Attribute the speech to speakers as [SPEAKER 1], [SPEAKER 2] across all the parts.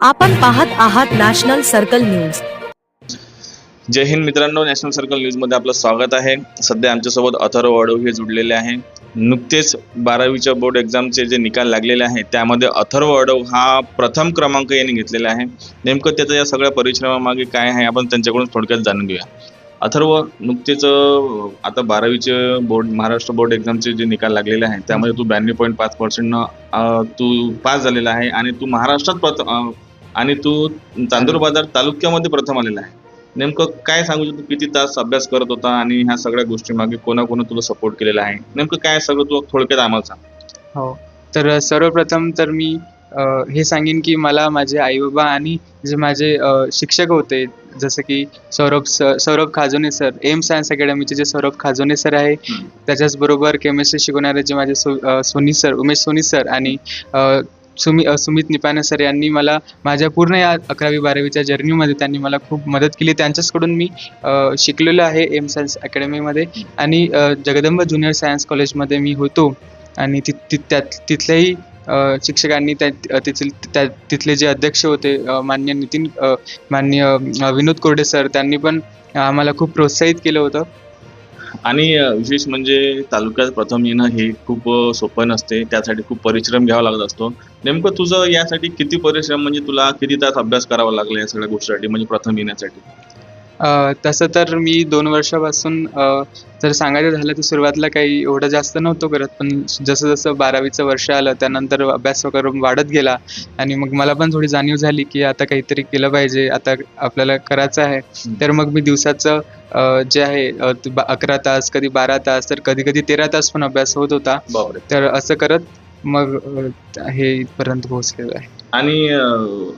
[SPEAKER 1] आपण पाहत आहात नॅशनल सर्कल न्यूज.
[SPEAKER 2] जय हिंद मित्रांनो नॅशनल सर्कल न्यूजमध्ये आपलं स्वागत आहे. सध्या आमच्यासोबत अथर्व वडव हे जुडलेले आहे. नुकतेच बारावीच्या बोर्ड एक्झामचे जे निकाल लागलेले आहेत त्यामध्ये अथर्व अडव हा प्रथम क्रमांक यांनी घेतलेला आहे. नेमकं त्याचं या सगळ्या परिश्रमामागे काय आहे आपण त्यांच्याकडून थोडक्यात जाणून घेऊया. अथर्व नुकतेच आता बारावीचे बोर्ड महाराष्ट्र बोर्ड एक्झामचे जे निकाल लागलेले आहेत त्यामध्ये तू ब्याण्णव पॉईंट पाच पर्सेंटनं तू पास झालेला आहे आणि तू महाराष्ट्रात आणि तू चांदूर बाजार तालुक्यामध्ये प्रथम आलेला आहे. नेमकं काय सांगू शकतो? किती तास अभ्यास करत होता आणि ह्या सगळ्या गोष्टी मागे कोणाकोणा तुला सपोर्ट केलेला आहे? नेमकं काय सगळं तू थोडक्यात आम्हाला सांग.
[SPEAKER 3] हो. तर सर्वप्रथम तर मी हे सांगेन की मला माझे आईबाबा आणि जे माझे शिक्षक होते जसं की Saurabh sir Saurabh Khajone sir M science अकॅडमीचे जे सौरभ खाजोने सर आहे
[SPEAKER 2] हम्म.
[SPEAKER 3] त्याच्याच बरोबर केमिस्ट्री शिकवणारे जे माझे सो सोनी सर उमेश सोनी सर आणि सुमी सुमित निपाने सर यांनी मला माझ्या पूर्ण या अकरावी बारावीच्या जर्नीमध्ये त्यांनी मला खूप मदत केली. त्यांच्याचकडून मी शिकलेलो आहे एम सायन्स अकॅडमीमध्ये आणि जगदंब जगदंबा ज्युनियर सायन्स कॉलेजमध्ये मी होतो. आणि ति ति- त्यात तिथल्याही शिक्षकांनी त्या तिथील त्या तिथले जे अध्यक्ष होते मान्य नितीन मान्य विनोद कोरडे सर त्यांनी पण आम्हाला खूप प्रोत्साहित केलं होतं.
[SPEAKER 2] आणि विशेष म्हणजे तालुक्यात प्रथम येणं हे खूप सोपं नसते. त्यासाठी खूप परिश्रम घ्यावा लागत असतो. नेमकं तुझं यासाठी किती परिश्रम म्हणजे तुला किती तास अभ्यास करावा लागला या सगळ्या गोष्टीसाठी म्हणजे प्रथम येण्यासाठी?
[SPEAKER 3] तसं तर मी दोन वर्षापासून जर सांगायचं झालं तर सुरुवातीला काही एवढं जास्त नव्हतो करत पण जसं जसं बारावीचं वर्ष आलं त्यानंतर अभ्यास वगैरे वाढत गेला आणि मग मला पण थोडी जाणीव झाली की आता काहीतरी केलं पाहिजे आता आपल्याला करायचं आहे. तर मग मी दिवसाचं जे आहे अकरा तास कधी बारा तास तर कधी कधी तेरा तास पण अभ्यास होत होता. तर असं करत मग हे इथपर्यंत पोहोचलेलो आहे.
[SPEAKER 2] आणि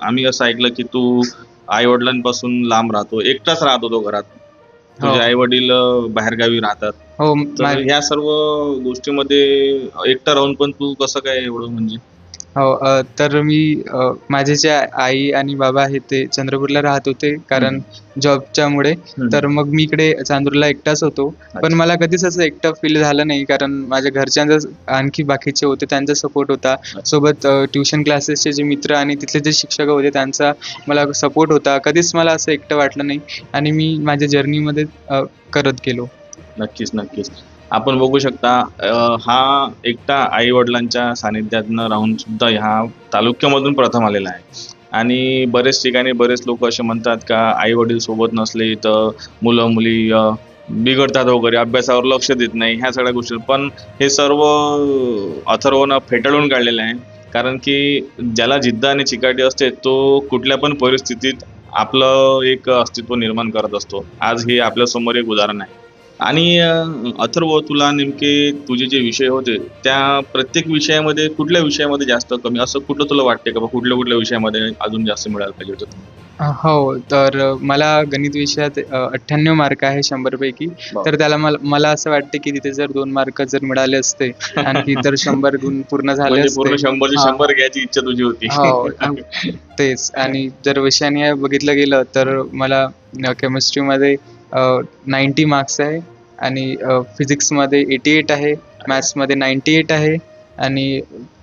[SPEAKER 2] आम्ही असं ऐकलं की तू आई वडिलांपासून लांब राहतो एकटाच राहत होतो घरात. तुझे
[SPEAKER 3] हो.
[SPEAKER 2] आई वडील बाहेरगावी राहतात.
[SPEAKER 3] हो
[SPEAKER 2] तर ह्या सर्व गोष्टीमध्ये एकटा राहून पण तू कसं काय एवढं म्हणजे
[SPEAKER 3] हो तर मी माझे जे आई आणि बाबा आहेत ते चंद्रपूरला राहत होते कारण जॉबच्यामुळे तर मग मी इकडे चांदूरला एकटाच होतो. पण मला कधीच असं एकटं फील झालं नाही कारण माझ्या घरच्यांचा आणखी बाकीचे होते त्यांचा सपोर्ट होता. सोबत ट्युशन क्लासेसचे जे मित्र आणि तिथले जे शिक्षक होते त्यांचा मला सपोर्ट होता. कधीच मला असं एकटं वाटलं नाही आणि मी माझ्या जर्नीमध्ये करत गेलो.
[SPEAKER 2] नक्कीच नक्कीच. आपण बघू शकता हा एकटा आई वडिलांच्या सानिध्यातनं राहून सुद्धा ह्या तालुक्यामधून प्रथम आलेला आहे. आणि बरेच ठिकाणी बरेच लोक असे म्हणतात का आई वडील सोबत नसले तर मुलं मुली बिघडतात वगैरे अभ्यासावर लक्ष देत नाही ह्या सगळ्या गोष्टी. पण हे सर्व अथर्वनं फेटाळून काढलेलं आहे. कारण की ज्याला जिद्द आणि चिकाटी असते तो कुठल्या पण परिस्थितीत आपलं एक अस्तित्व निर्माण करत असतो. आज हे आपल्यासमोर एक उदाहरण आहे. आणि अथर्व तुला नेमके तुझे जे विषय होते त्या प्रत्येक विषयामध्ये कुठल्या विषयामध्ये जास्त कमी? असं कुठलं तुला वाटते का कुठल्या कुठल्या विषयामध्ये अजून जास्त मिळायला पाहिजे होतं?
[SPEAKER 3] हो तर मला गणित विषयात अठ्ठ्याण्णव मार्क आहे शंभर पैकी तर त्याला मला मला असं वाटते की तिथे जर दोन मार्क जर मिळाले असते आणखी तर शंभर गुण पूर्ण झाले
[SPEAKER 2] म्हणजे पूर्ण
[SPEAKER 3] हा.
[SPEAKER 2] शंभर घ्यायची इच्छा तुझी होती.
[SPEAKER 3] हो तेच. आणि जर विषयाने बघितलं गेलं तर मला केमिस्ट्रीमध्ये नाईन्टी मार्क्स आहे आणि फिजिक्समध्ये एटी एट आहे मॅथ्समध्ये नाईन्टी एट आहे आणि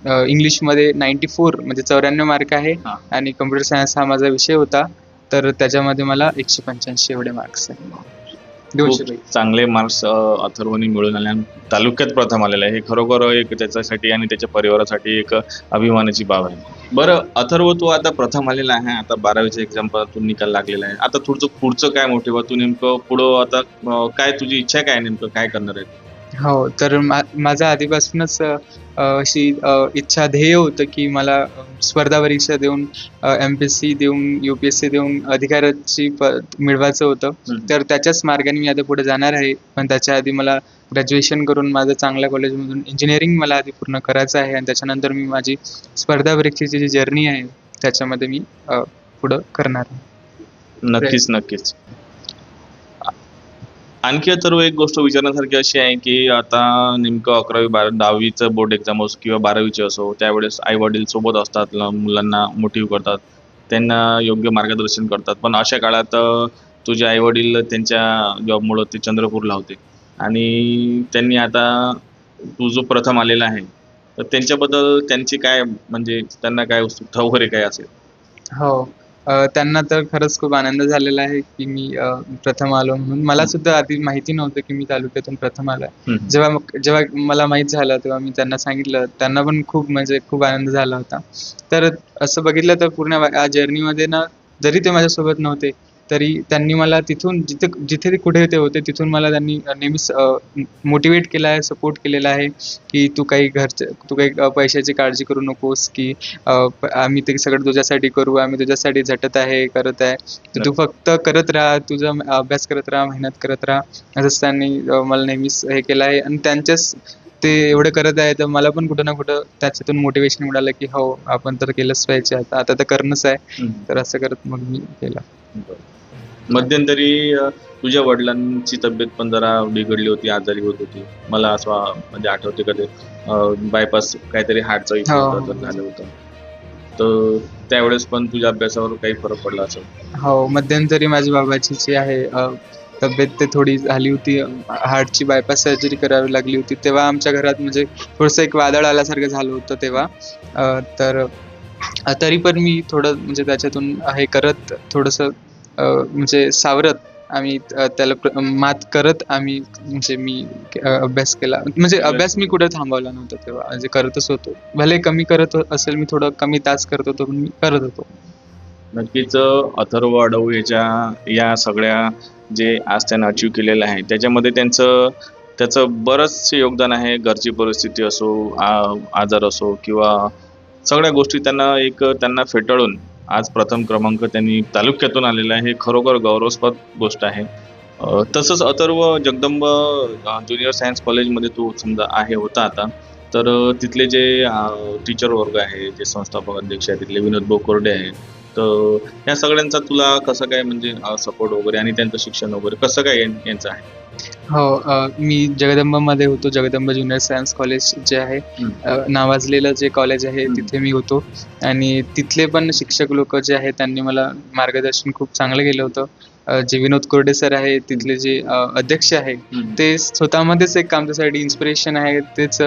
[SPEAKER 3] इंग्लिशमध्ये नाईन्टी फोर म्हणजे चौऱ्याण्णव मार्क आहे. आणि कम्प्युटर सायन्स हा माझा विषय होता. तर त्याच्यामध्ये मला एकशे पंच्याऐंशी एवढे मार्क्स आहे.
[SPEAKER 2] चांगले मार्क्स अथर्वनी मिळून आले आणि तालुक्यात प्रथम आलेलं आहे. हे खरोखर एक त्याच्यासाठी आणि त्याच्या परिवारासाठी एक अभिमानाची बाब आहे. बरं अथर्व तू आता प्रथम आलेला आहे. आता बारावीच्या एक्झाम तू निकाल लागलेला आहे. आता तुझं पुढचं काय मोठे तू नेमकं पुढं आता काय तुझी इच्छा काय नेमकं? काय करणार आहे?
[SPEAKER 3] हो तर मा माझं आधीपासूनच अशी इच्छा ध्येय होतं की मला स्पर्धा परीक्षा देऊन एम पी एस सी देऊन यू पी एस सी देऊन अधिकाराची प मिळवायचं होतं. तर त्याच्याच मार्गाने मी आता पुढे जाणार आहे. पण त्याच्या आधी मला ग्रॅज्युएशन करून माझं चांगल्या कॉलेजमधून इंजिनिअरिंग मला आधी पूर्ण करायचं आहे. आणि त्याच्यानंतर मी माझी स्पर्धा परीक्षेची जी जर्नी आहे त्याच्यामध्ये मी पुढं करणार आहे.
[SPEAKER 2] नक्कीच नक्कीच. आणखी तर एक गोष्ट विचारण्यासारखी अशी आहे की आता नेमकं अकरावी बारा दहावीचं बोर्ड एक्झाम असो किंवा बारावीची असो त्यावेळेस आई वडील सोबत असतात मुलांना मोटिव्ह करतात त्यांना योग्य मार्गदर्शन करतात. पण अशा काळात तुझे आई वडील त्यांच्या जॉबमुळं ते चंद्रपूरला होते. आणि त्यांनी आता तू जो प्रथम आलेला आहे तर त्यांच्याबद्दल त्यांची काय म्हणजे त्यांना काय उत्सुकता वगैरे काय असेल?
[SPEAKER 3] हो. त्यांना तर खरंच खूप आनंद झालेला आहे की मी प्रथम आलो म्हणून. मला सुद्धा आधी माहिती नव्हतं की मी तालुक्यातून प्रथम आलोय. जेव्हा जेव्हा मला माहीत झालं तेव्हा मी त्यांना सांगितलं. त्यांना पण खूप म्हणजे खूप आनंद झाला होता. तर असं बघितलं तर पूर्ण जर्नीमध्ये ना जरी ते माझ्यासोबत नव्हते तरी त्यांनी मला तिथून जिथे जिथे ते कुठे ते होते तिथून मला त्यांनी नेहमीच मोटिवेट केलं आहे सपोर्ट केलेला आहे की तू काही घरच्या तू काही पैशाची काळजी करू नकोस की आम्ही ते सगळं तुझ्यासाठी करू आम्ही तुझ्यासाठी झटत आहे करत आहे. तू फक्त करत राहा तुझा अभ्यास करत राहा मेहनत करत राहा. असंच त्यांनी मला नेहमीच हे केलं आहे. आणि त्यांच्याच ते एवढं करत आहे तर मला पण कुठं ना कुठं त्याच्यातून मोटिवेशन मिळालं की हो आपण तर केलंच पाहिजे. आता आता तर करणंच आहे. तर असं करत मग मी केलं.
[SPEAKER 2] मध्यंतरी तुझ्या वडिलांची तब्येत पण जरा बिघडली होती आजारी होत होती. मला असं म्हणजे आठवते का ते बायपास काहीतरी हार्टचा इश्यू
[SPEAKER 3] हो.
[SPEAKER 2] होता झालं होतं. तर त्यावेळेस पण तुझ्या अभ्यासावर काही फरक पडला असेल
[SPEAKER 3] हो मध्यंतरी माझ्या बाबाची जी आहे तब्येत ते थोडी झाली होती हार्टची बायपास सर्जरी करावी लागली होती. तेव्हा आमच्या घरात म्हणजे थोडंसं एक वादळ आल्यासारखं झालं होतं तेव्हा. तर तरी पण मी थोडं म्हणजे त्याच्यातून हे करत थोडंसं म्हणजे सावरत आम्ही त्याला मात करत आम्ही म्हणजे मी अभ्यास केला. म्हणजे अभ्यास मी कुठं थांबवला नव्हता तेव्हा. म्हणजे करतच होतो. भले कमी करत असेल मी थोडं कमी तास करत होतो पण मी करत होतो.
[SPEAKER 2] नक्कीच अथर्व अडव याच्या या सगळ्या जे आज त्यानं अचीव केलेलं आहे त्याच्यामध्ये त्यांचं त्याचं बरंचसे योगदान आहे. घरची परिस्थिती असो आ- आजार असो किंवा सगळ्या गोष्टी त्यांना एक त्यांना फेटाळून आज प्रथम क्रमांक त्यांनी तालुक्यातून आलेला आहे. हे खरोखर गौरवस्पद गोष्ट आहे. तसंच अथर्व जगदंब ज्युनियर सायन्स कॉलेजमध्ये तो समजा आहे होता आता. तर तिथले जे टीचर वर्ग आहे जे संस्थापक अध्यक्ष आहे तिथले विनोद बोकोर्डे आहेत. तर ह्या सगळ्यांचा तुला कसं काय म्हणजे सपोर्ट वगैरे आणि त्यांचं शिक्षण वगैरे कसं काय यांचं आहे?
[SPEAKER 3] हो मी जगदंबामध्ये होतो जगदंबा ज्युनियर सायन्स कॉलेज जे आहे नावाजलेलं जे कॉलेज आहे. तिथे मी होतो. आणि तिथले पण शिक्षक लोक जे आहेत त्यांनी मला मार्गदर्शन खूप चांगलं केलं होतं. जे विनोद कोरडे सर आहे तिथले जे अध्यक्ष आहे ते स्वतःमध्येच एक आमच्यासाठी इन्स्पिरेशन आहे. तेच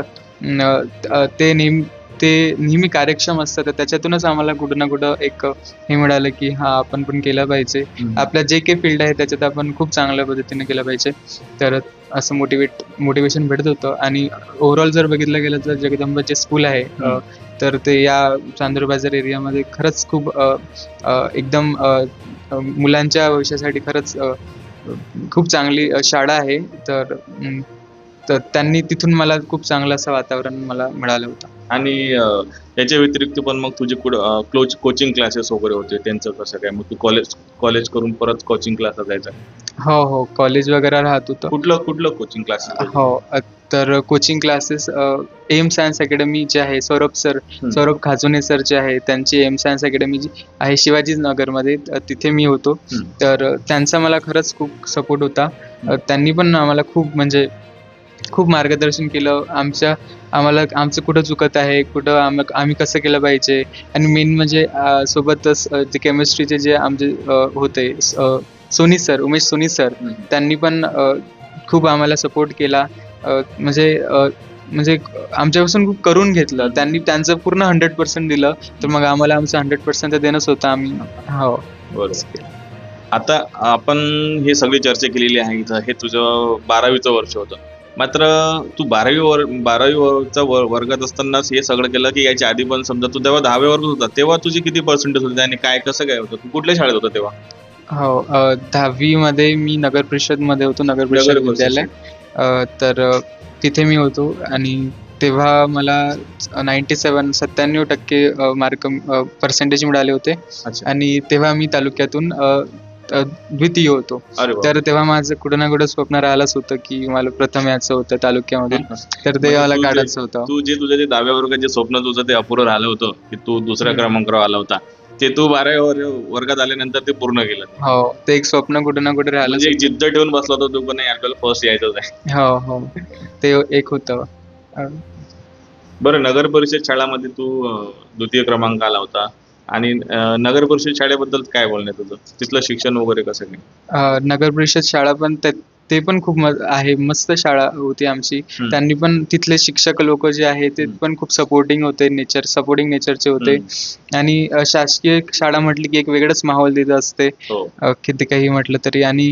[SPEAKER 3] ते नेहमी ते नेहमी कार्यक्षम असतात तर त्याच्यातूनच आम्हाला कुठं ना कुठं एक हे मिळालं की हा आपण पण केलं पाहिजे. आपल्या जे काही फील्ड आहे त्याच्यात आपण खूप चांगल्या पद्धतीने केलं पाहिजे. तर असं मोटिवेट मोटिवेशन भेटत होतं. आणि ओव्हरऑल जर बघितलं गेलं तर जगदंबा जे स्कूल आहे तर ते या चांदूर बाजार एरियामध्ये खरंच खूप एकदम मुलांच्या भविष्यासाठी खरंच खूप चांगली शाळा आहे. तर तर त्यांनी तिथून मला खूप चांगलं असं वातावरण मला मिळालं होतं.
[SPEAKER 2] आणि याच्या व्यतिरिक्त पण मग तुझे कुठं क्लोज कोचिंग क्लासेस वगैरे होते त्यांचं कसं काय? मग तू कॉलेज कॉलेज करून परत कोचिंग क्लासला जायचं?
[SPEAKER 3] हो हो. कॉलेज वगैरे राहत होतं.
[SPEAKER 2] कुठलं कुठलं कोचिंग क्लासेस
[SPEAKER 3] हो. तर coaching classes M science academy जे आहे सौरभ सर. सौरभ खाजुने सर जे आहे त्यांची एम सायन्स अकॅडमी जी आहे शिवाजी नगरमध्ये तिथे मी होतो. तर त्यांचा मला खरंच खूप सपोर्ट होता. त्यांनी पण आम्हाला खूप म्हणजे खूप मार्गदर्शन केलं. आमच्या आम्हाला आमचं कुठं चुकत आहे कुठं आम आम्ही कसं केलं पाहिजे? आणि मेन म्हणजे सोबतच जे केमिस्ट्रीचे जे आमचे होते सोनी सर उमेश सोनी सर त्यांनी पण खूप आम्हाला सपोर्ट केला. म्हणजे म्हणजे आमच्यापासून खूप करून घेतलं. त्यांनी त्यांचं पूर्ण हंड्रेड पर्सेंट दिलं. तर मग आम्हाला आमचं हंड्रेड पर्सेंट तर देणंच होतं आम्ही. हो.
[SPEAKER 2] बरोबर. आता आपण ही सगळी चर्चा केलेली आहे इथं. हे तुझं बारावीचं वर्ष होतं. मात्र तू बारावी वर बारावी वरचा वर वर्गात असतानाच हे सगळं केलं की याच्या आधी पण समजा तू तेव्हा दहाव्या वर्गात होता तेव्हा तुझी किती पर्सेंटेज होते आणि काय कसं काय होतं? तू कुठल्या शाळेत होता तेव्हा?
[SPEAKER 3] हो अ, दहावीमध्ये मी नगर परिषदमध्ये होतो नगर परिषद
[SPEAKER 2] परिषद.
[SPEAKER 3] विद्यालय. तर तिथे मी होतो आणि तेव्हा मला नाईन्टी सेवन सत्त्याण्णव टक्के मार्क पर्सेंटेज मिळाले होते. आणि तेव्हा मी तालुक्यातून द्वितीय होतो. तर तेव्हा माझं कुठं ना कुठं स्वप्न राहिलंच होतं की मला प्रथम यायचं होतं तालुक्यामधून. तर ते
[SPEAKER 2] म्हणजे
[SPEAKER 3] मला
[SPEAKER 2] तू जे-
[SPEAKER 3] काढायचं होतं.
[SPEAKER 2] तू जे तुझं जे दहाव्या वर्गात जे स्वप्न तुझं ते अपुरं राहिलं होतं की तू दुसऱ्या. क्रमांकावर आला होता. ते तू बाराव्या वर- वर्गात आल्यानंतर ते पूर्ण केलं.
[SPEAKER 3] हो ते एक स्वप्न कुठं ना कुठं राहिलंच
[SPEAKER 2] म्हणजे एक जिद्द ठेवून बसला होता तू पण आपल्याला फर्स्ट यायचंच आहे.
[SPEAKER 3] हो हो. ते एक होतं.
[SPEAKER 2] बरं नगर परिषद शाळामध्ये तू द्वितीय क्रमांक आला होता. आणि नगर परिषद शाळेबद्दल काय बोलणं आहे तुझं? तिथलं शिक्षण वगैरे कसं काय
[SPEAKER 3] नगर परिषद शाळा पण ते पण खूप आहे मस्त शाळा होती आमची. त्यांनी पण तिथले शिक्षक लोक जे आहे ते. पण खूप सपोर्टिंग होते नेचर सपोर्टिंग नेचरचे होते. आणि शासकीय शाळा म्हटली की एक वेगळंच माहोल तिथं असते.
[SPEAKER 2] हो.
[SPEAKER 3] किती काही म्हटलं तरी. आणि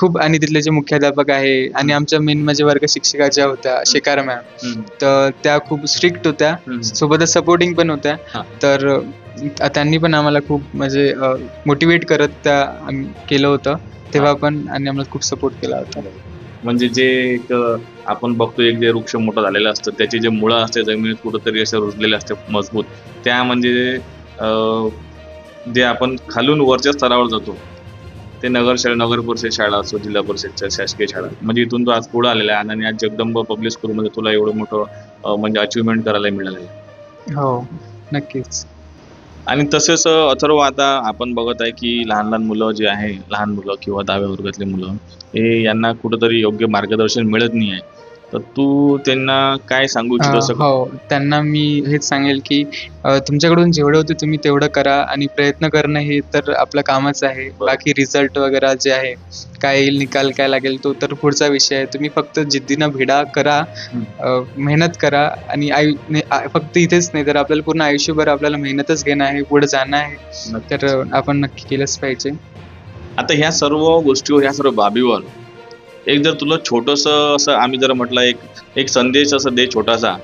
[SPEAKER 3] खूप आणि तिथले जे मुख्याध्यापक आहे आणि आमच्या मेन म्हणजे वर्ग शिक्षिका ज्या होत्या शेकार मॅम. तर त्या खूप स्ट्रिक्ट होत्या. सोबतच सपोर्टिंग पण होत्या. तर त्यांनी पण आम्हाला खूप म्हणजे मोटिवेट करत त्या केलं होतं. तेव्हा पण आणि आम्हाला खूप सपोर्ट केला होता.
[SPEAKER 2] म्हणजे जे एक आपण बघतो एक जे वृक्ष मोठं झालेलं असतं त्याची जे मुळं असते जमिनीत कुठंतरी असे रुजलेले असते मजबूत. त्या म्हणजे जे आपण खालून वरच्या स्तरावर जातो ते नगर शाळा नगर परिषद शाळा असो जिल्हा परिषदच्या शासकीय शाळा. म्हणजे इथून तू आज पुढे आलेला आहे आणि आज जगदंब पब्लिक स्कूलमध्ये तुला एवढं मोठं म्हणजे अचिव्हमेंट करायला मिळालेलं आहे.
[SPEAKER 3] हो नक्कीच.
[SPEAKER 2] आणि तसेच अथर्व आता आपण बघत आहे की लहान लहान मुलं जे आहे लहान मुलं किंवा दहाव्या वर्गातले मुलं हे यांना कुठंतरी योग्य मार्गदर्शन मिळत नाही आहे. तर तू त्यांना काय सांगू
[SPEAKER 3] हो त्यांना मी हेच सांगेल की तुमच्याकडून जेवढं होतं तुम्ही तेवढं करा आणि प्रयत्न करणं हे तर आपलं कामच आहे. बाकी रिझल्ट वगैरे जे आहे काय येईल निकाल काय लागेल तो तर पुढचा विषय आहे. तुम्ही फक्त जिद्दीनं भिडा करा मेहनत करा आणि आयु फक्त इथेच नाही तर आपल्याला पूर्ण आयुष्यभर आपल्याला मेहनतच घेणं आहे पुढे जाणं आहे. तर आपण नक्की केलंच पाहिजे.
[SPEAKER 2] आता ह्या सर्व गोष्टीवर ह्या सर्व बाबीवर एक जर तुला छोटस असं आम्ही जर म्हटलं एक एक संदेश असं दे छोटासा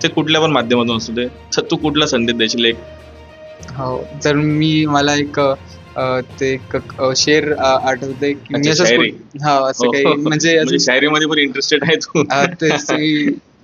[SPEAKER 2] ते कुठल्या पण माध्यमातून असू दे तर तू कुठला संदेश देशील एक
[SPEAKER 3] हो तर मी मला एक अ, ते एक अ, शेर अ, आठवते की मी
[SPEAKER 2] अच्छा,
[SPEAKER 3] असंच
[SPEAKER 2] शायरी.
[SPEAKER 3] कुठ- हा असं काही
[SPEAKER 2] हो.
[SPEAKER 3] म्हणजे
[SPEAKER 2] म्हणजे
[SPEAKER 3] असं-
[SPEAKER 2] शायरीमध्ये पण इंटरेस्टेड आहे तू
[SPEAKER 3] अ, तेच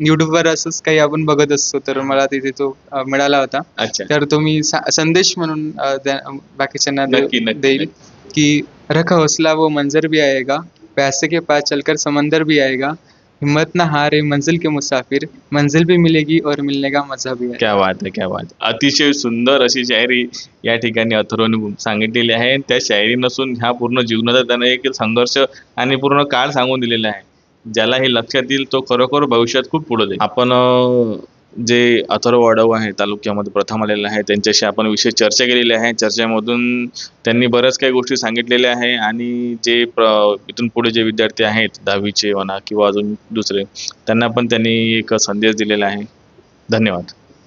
[SPEAKER 3] युट्यूबवर असंच काही आपण बघत असतो तर मला तिथे तो अ, मिळाला होता
[SPEAKER 2] अच्छा
[SPEAKER 3] तर तो मी सा- संदेश म्हणून अ, द्या- बाकीच्यांना दे-
[SPEAKER 2] नक्की, नक्की,
[SPEAKER 3] देईल. कि रख हौसला वो मंजर भी आएगा पैसे के पास चलकर समंदर भी आएगा। हिम्मत ना हारे मंजिल के मुसाफिर। मंजिल भी मिलेगी और मिलने का मजा भी
[SPEAKER 2] क्या बात आहे क्या बात अतिशय सुंदर अशी शायरी या ठिकाणी अथर्वने सांगितलेली आहे. त्या शायरी नसून ह्या पूर्ण जीवनाचा त्यानं एक संघर्ष आणि पूर्ण काळ सांगून दिलेला आहे. ज्याला हे लक्षात येईल तो खरोखर भविष्यात खूप पुढे जाईल. आपण जे अथर्व वाढव आहे तालुक्यामध्ये प्रथम आलेले आहे त्यांच्याशी आपण विशेष चर्चा केलेली आहे. चर्चेमधून त्यांनी बऱ्याच काही गोष्टी सांगितलेल्या आहे आणि जे प्र इथून पुढे जे विद्यार्थी आहेत दहावीचे म्हणा किंवा अजून दुसरे त्यांना पण त्यांनी एक संदेश दिलेला आहे. धन्यवाद.